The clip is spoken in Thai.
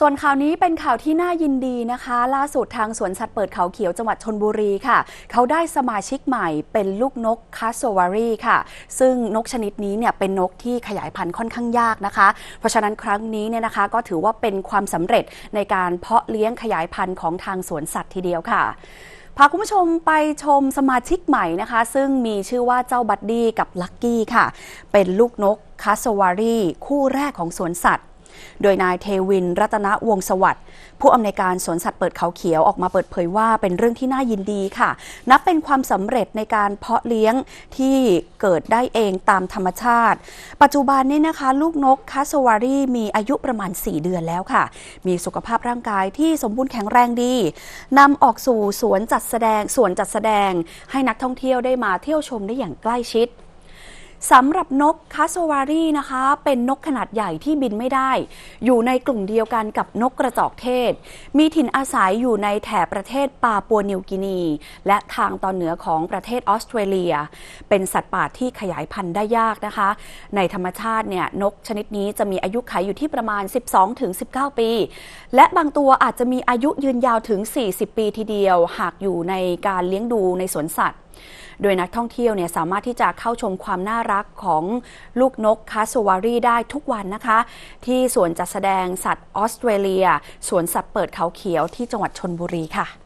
ส่วนข่าวนี้เป็นข่าวที่น่ายินดีนะคะ ล่าสุดทางสวนสัตว์เปิดเขาเขียวจังหวัดชนบุรีค่ะ เขาได้สมาชิกใหม่เป็นลูกนกคาสโซวารีค่ะ ซึ่งนกชนิดนี้เนี่ยเป็นนกที่ขยายพันธุ์ค่อนข้างยากนะคะ เพราะฉะนั้นครั้งนี้เนี่ยนะคะก็ถือว่าเป็นความสำเร็จในการเพาะเลี้ยงขยายพันธุ์ของทางสวนสัตว์ทีเดียวค่ะพาคุณผู้ชมไปชมสมาชิกใหม่นะคะ ซึ่งมีชื่อว่าเจ้าบัดดี้กับลักกี้ค่ะ เป็นลูกนกคาสวารีคู่แรกของสวนสัตว์ โดยนายเทวินรัตนวงศ์สวัสดิ์ผู้อำนวยการสวนสัตว์เปิดเขาเขียวออกมาเปิดเผยว่าเป็นเรื่องที่น่ายินดีค่ะ นับเป็นความสำเร็จในการเพาะเลี้ยงที่เกิดได้เองตามธรรมชาติ ปัจจุบันนี้นะคะ ลูกนกคาสวารีมีอายุประมาณ 4 เดือนแล้วค่ะ มีสุขภาพร่างกายที่สมบูรณ์แข็งแรงดีนำออกสู่สวนจัดแสดงสวนจัดแสดงให้นักท่องเที่ยวได้มาเที่ยวชมได้อย่างใกล้ชิด สำหรับนกคาสวารีนะคะ เป็นนกขนาดใหญ่ที่บินไม่ได้ อยู่ในกลุ่มเดียวกันกับนกกระจอกเทศ มีถิ่นอาศัยอยู่ในแถบประเทศปาปัวนิวกินี และทางตอนเหนือของประเทศออสเตรเลีย เป็นสัตว์ป่าที่ขยายพันธุ์ได้ยากนะคะ ในธรรมชาติเนี่ยนกชนิดนี้จะมีอายุขัยอยู่ที่ประมาณ 12-19 ปี และบางตัวอาจจะมีอายุยืนยาวถึง 40 ปีทีเดียว หากอยู่ในการเลี้ยงดูในสวนสัตว์ โดยนักท่องเที่ยวเนี่ยสามารถที่จะเข้าชมความน่ารักของลูกนกคาสวารีได้ทุกวันนะคะ ที่สวนจัดแสดงสัตว์ออสเตรเลีย สวนสัตว์เปิดเขาเขียวที่จังหวัดชนบุรีค่ะ